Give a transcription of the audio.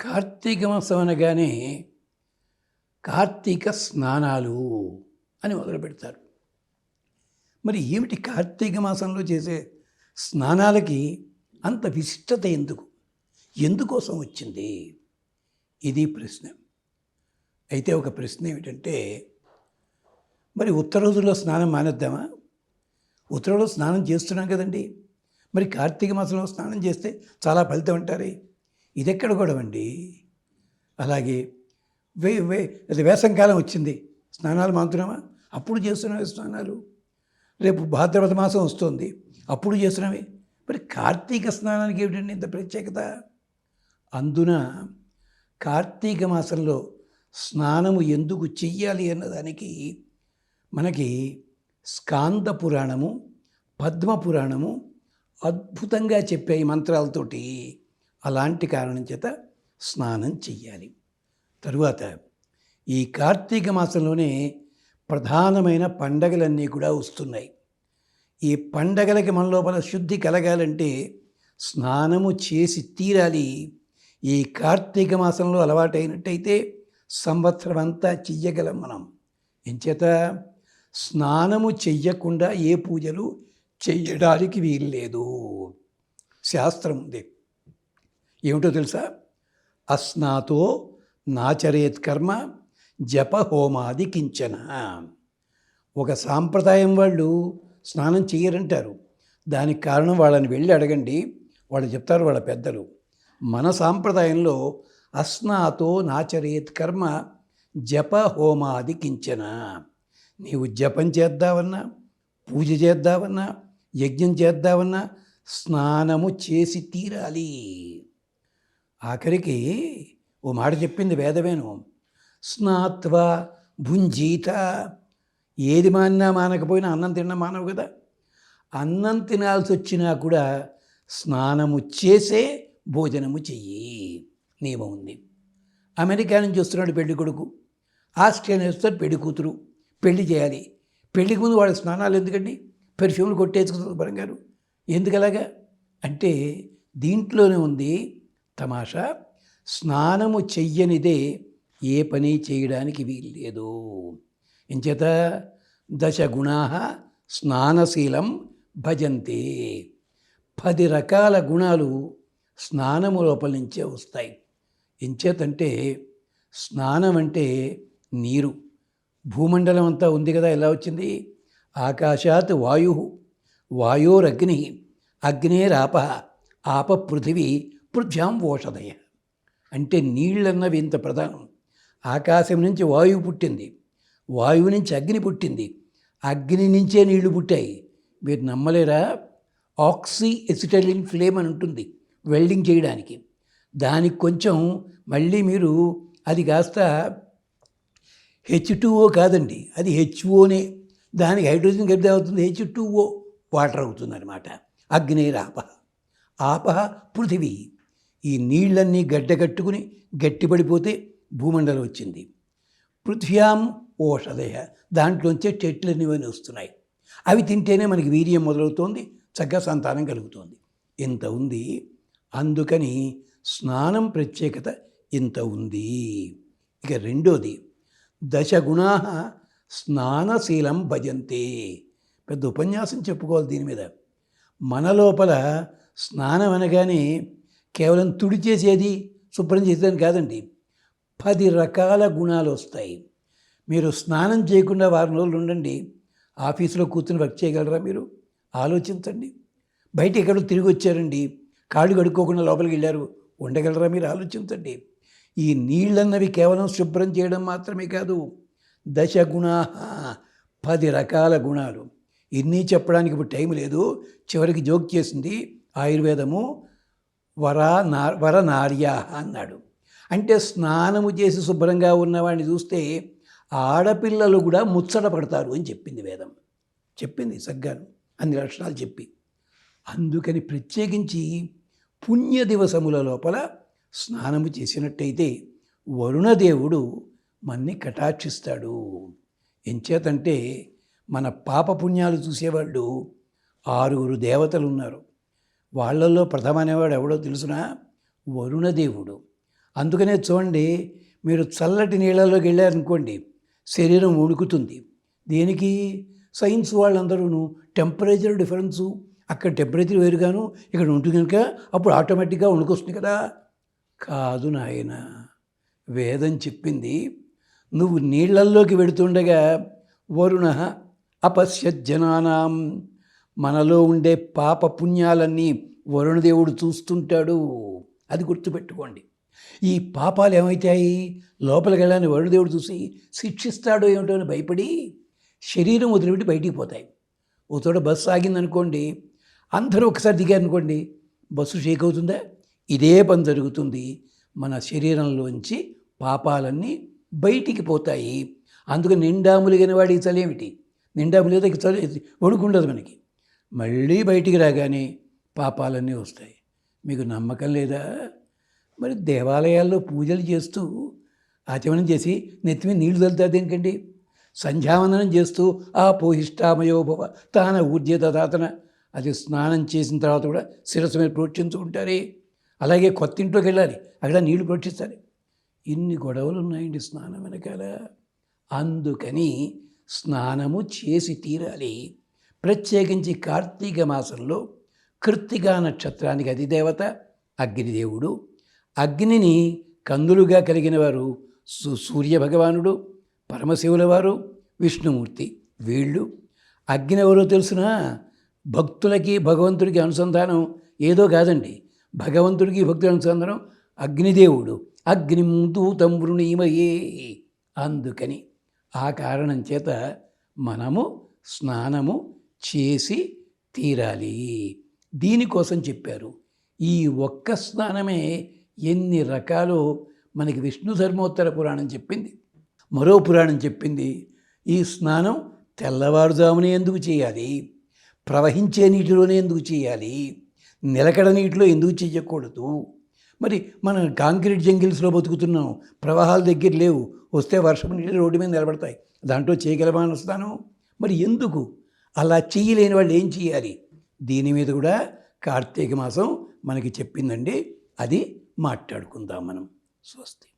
కార్తీక మాసం అనగానే కార్తీక స్నానాలు అని మొదలు పెడతారు. మరి ఏమిటి కార్తీక మాసంలో చేసే స్నానాలకి అంత విశిష్టత ఎందుకు? ఎందుకోసం వచ్చింది? ఇది ప్రశ్న. అయితే ఒక ప్రశ్న ఏమిటంటే మరి ఉత్తర రోజుల్లో స్నానం మానేద్దామా? ఉత్తరంలో స్నానం చేస్తున్నాం కదండి. మరి కార్తీక మాసంలో స్నానం చేస్తే చాలా ఫలితం అంటారే? ఇది ఎక్కడ కూడా అండి అలాగే వే వే అది వేసంకాలం వచ్చింది. స్నానాలు మానుతున్నామా? అప్పుడు చేస్తున్నామే స్నానాలు. రేపు భాద్రపద మాసం వస్తుంది. అప్పుడు చేస్తున్నామే మరి కార్తీక స్నానానికి ఏమిటండి ఇంత ప్రత్యేకత? అందున కార్తీక మాసంలో స్నానము ఎందుకు చెయ్యాలి అన్నదానికి మనకి స్కాంద పురాణము పద్మ పురాణము అద్భుతంగా చెప్పాయి మంత్రాలతోటి అలాంటి కారణం చేత స్నానం చెయ్యాలి. తరువాత ఈ కార్తీక మాసంలోనే ప్రధానమైన పండగలన్నీ కూడా వస్తున్నాయి. ఈ పండగలకి మన లోపల శుద్ధి కలగాలంటే స్నానము చేసి తీరాలి. ఈ కార్తీక మాసంలో అలవాటైనట్టయితే సంవత్సరం అంతా చెయ్యగలం మనం. ఎంచేత స్నానము చెయ్యకుండా ఏ పూజలు చెయ్యడానికి వీల్లేదు. శాస్త్రం ఉంది ఏమిటో తెలుసా? అస్నాతో నాచరేత్ కర్మ జపహోమాది కించన. ఒక సాంప్రదాయం వాళ్ళు స్నానం చేయరంటారు. దానికి కారణం వాళ్ళని వెళ్ళి అడగండి. వాళ్ళు చెప్తారు వాళ్ళ పెద్దలు. మన సాంప్రదాయంలో అస్నాతో నాచరేత్ కర్మ జప హోమాది కించన. నీవు జపం చేద్దావన్నా పూజ చేద్దావన్నా యజ్ఞం చేద్దామన్నా స్నానము చేసి తీరాలి. ఆఖరికి ఓ మాట చెప్పింది వేదవేను స్నాత్వ భుంజీత. ఏది మానినా మానకపోయినా అన్నం తిన్నా మానవు కదా. అన్నం తినాల్సి వచ్చినా కూడా స్నానము చేసే భోజనము చెయ్యి. నియమం ఉంది. అమెరికా నుంచి వస్తున్నాడు పెళ్ళి కొడుకు. ఆస్ట్రేలియా నుంచి వస్తాడు పెళ్ళి కూతురు. పెళ్ళి చేయాలి. పెళ్ళికి ముందు వాళ్ళ స్నానాలు ఎందుకండి? పెర్ఫ్యూమ్లు కొట్టేసుకుంటారు బరంగారు ఎందుకలాగా? అంటే దీంట్లోనే ఉంది తమాషా స్నానము చెయ్యనిదే ఏ పని చేయడానికి వీల్లేదు. ఇంచేత దశ గుణా స్నానశీలం భజంతే. పది రకాల గుణాలు స్నానము లోపల నుంచే వస్తాయి. ఎంచేతంటే స్నానం అంటే నీరు. భూమండలం అంతా ఉంది కదా ఎలా వచ్చింది? ఆకాశాత్ వాయు వాయోరగ్ని అగ్నేరాప ఆప పృథివీ పృథ్యాం ఓషధయ అంటే నీళ్ళన్నవి ఇంత ప్రధానం. ఆకాశం నుంచి వాయువు పుట్టింది. వాయువు నుంచి అగ్ని పుట్టింది. అగ్ని నుంచే నీళ్ళు పుట్టాయి. మీరు నమ్మలేరా? ఆక్సీ ఎసిటలిన్ ఫ్లేమ్ అని ఉంటుంది వెల్డింగ్ చేయడానికి. దానికి కొంచెం మళ్ళీ మీరు అది కాస్త హెచ్ టూఓ కాదండి. అది హెచ్ఓనే దానికి హైడ్రోజన్ కలిపితే అవుతుంది హెచ్ టూఓ వాటర్ అవుతుంది అనమాట అగ్నేరాప. ఆప పృథివీ. ఈ నీళ్ళన్నీ గడ్డగట్టుకుని గట్టిపడిపోతే భూమండలం వచ్చింది. పృథ్వ్యాం ఓషధయ. దాంట్లోంచే చెట్లన్నీ వస్తున్నాయి. అవి తింటేనే మనకి వీర్యం మొదలవుతోంది చక్కగా సంతానం కలుగుతోంది. ఇంత ఉంది అందుకని స్నానం ప్రత్యేకత ఇంత ఉంది. ఇక రెండోది దశగుణా స్నానశీలం భజంతే. పెద్ద ఉపన్యాసం చెప్పుకోవాలి దీని మీద. మన లోపల స్నానం అనగానే కేవలం తుడి చేసేది శుభ్రం చేసేదని కాదండి. పది రకాల గుణాలు వస్తాయి. మీరు స్నానం చేయకుండా వారం రోజులు ఉండండి. ఆఫీసులో కూర్చుని వర్క్ చేయగలరా మీరు? ఆలోచించండి. బయట ఎక్కడో తిరిగి వచ్చారండి. కాళ్ళు కడుక్కోకుండా లోపలికి వెళ్ళారు. ఉండగలరా మీరు? ఆలోచించండి. ఈ నీళ్ళన్నవి కేవలం శుభ్రం చేయడం మాత్రమే కాదు. దశ గుణా పది రకాల గుణాలు. ఇన్ని చెప్పడానికి ఇప్పుడు టైం లేదు. చివరికి జోక్ చేసింది ఆయుర్వేదము వర నా వర నార్య అన్నాడు. అంటే స్నానము చేసి శుభ్రంగా ఉన్నవాడిని చూస్తే ఆడపిల్లలు కూడా ముచ్చట పడతారు అని చెప్పింది వేదం. చెప్పింది సగ్గాను అన్ని లక్షణాలు చెప్పి. అందుకని ప్రత్యేకించి పుణ్య దివసముల లోపల స్నానము చేసినట్టయితే వరుణదేవుడు మన్ని కటాక్షిస్తాడు. ఎంచేతంటే మన పాపపుణ్యాలు చూసేవాళ్ళు ఆరుగురు దేవతలు ఉన్నారు. వాళ్ళల్లో ప్రథమనేవాడు ఎవడో తెలుసునా? వరుణదేవుడు. అందుకనే చూడండి మీరు చల్లటి నీళ్ళలోకి వెళ్ళారనుకోండి శరీరం ఉణుకుతుంది దేనికి? సైన్స్ వాళ్ళందరూ టెంపరేచర్ డిఫరెన్సు అక్కడ టెంపరేచర్ వేరుగాను ఇక్కడ ఉంటుంది కనుక అప్పుడు ఆటోమేటిక్గా వణుకొస్తుంది కదా? కాదు నాయన వేదం చెప్పింది నువ్వు నీళ్ళల్లోకి వెడుతుండగా వరుణ అపశ్యజ్జనానాం. మనలో ఉండే పాప పుణ్యాలన్నీ వరుణదేవుడు చూస్తుంటాడు. అది గుర్తుపెట్టుకోండి. ఈ పాపాలు ఏమవుతాయి లోపలికి వెళ్ళాలని వరుణదేవుడు చూసి శిక్షిస్తాడో ఏమిటో అని భయపడి శరీరం వదిలిపెట్టి బయటికి పోతాయి. ఓ చోట బస్సు ఆగిందనుకోండి. అందరూ ఒకసారి దిగారనుకోండి. బస్సు షేక్ అవుతుందా? ఇదే పని జరుగుతుంది. మన శరీరంలోంచి పాపాలన్నీ బయటికి పోతాయి. అందుకు నిండా వాడికి చలేమిటి నిండా ములిగితే చలి వణుకుండదు మనకి. మళ్ళీ బయటికి రాగానే పాపాలన్నీ వస్తాయి. మీకు నమ్మకం లేదా? మరి దేవాలయాల్లో పూజలు చేస్తూ ఆచమనం చేసి నెత్తిమీద నీళ్ళు చల్లుతారు దేనికండి? సంధ్యావందనం చేస్తూ ఆ పోహిష్టామయోభవ తాన ఊర్జేతాతన అది స్నానం చేసిన తర్వాత కూడా శిరస్సు మీద ప్రోక్షించుకుంటారే అలాగే కొత్త ఇంట్లోకి వెళ్ళాలి. అక్కడ నీళ్ళు ప్రోక్షిస్తారు. ఇన్ని గొడవలు ఉన్నాయండి స్నానం వెనకాల. అందుకని స్నానము చేసి తీరాలి. ప్రత్యేకించి కార్తీక మాసంలో కృత్తికా నక్షత్రానికి అధిదేవత అగ్నిదేవుడు. అగ్నిని కందులుగా కలిగిన వారు సు సూర్య భగవానుడు పరమశివుల వారు విష్ణుమూర్తి వీళ్ళు. అగ్ని ఎవరో తెలుసునా? భక్తులకి భగవంతుడికి అనుసంధానం ఏదో కాదండి. భగవంతుడికి భక్తుడి అనుసంధానం అగ్నిదేవుడు. అగ్నిం దూతం వృణీమయే అందుకని. ఆ కారణం చేత మనము స్నానము చేసి తీరాలి. దీనికోసం చెప్పారు. ఈ ఒక్క స్నానమే ఎన్ని రకాలు మనకి విష్ణు ధర్మోత్తర పురాణం చెప్పింది. మరో పురాణం చెప్పింది. ఈ స్నానం తెల్లవారుజామునే ఎందుకు చేయాలి? ప్రవహించే నీటిలోనే ఎందుకు చేయాలి? నిలకడ నీటిలో ఎందుకు చేయకూడదు? మరి మనం కాంక్రీట్ జంగిల్స్లో బతుకుతున్నాం. ప్రవాహాల దగ్గర లేవు. వస్తే వర్షం నీళ్ళు రోడ్డు మీద నిలబడతాయి. దాంట్లో చేయగలమా అని వస్తాను మరి ఎందుకు? అలా చేయలేని వాళ్ళు ఏం చేయాలి? దీని మీద కూడా కార్తీక మాసం మనకి చెప్పిందండి. అది మాట్లాడుకుందాం మనం. స్వస్తి.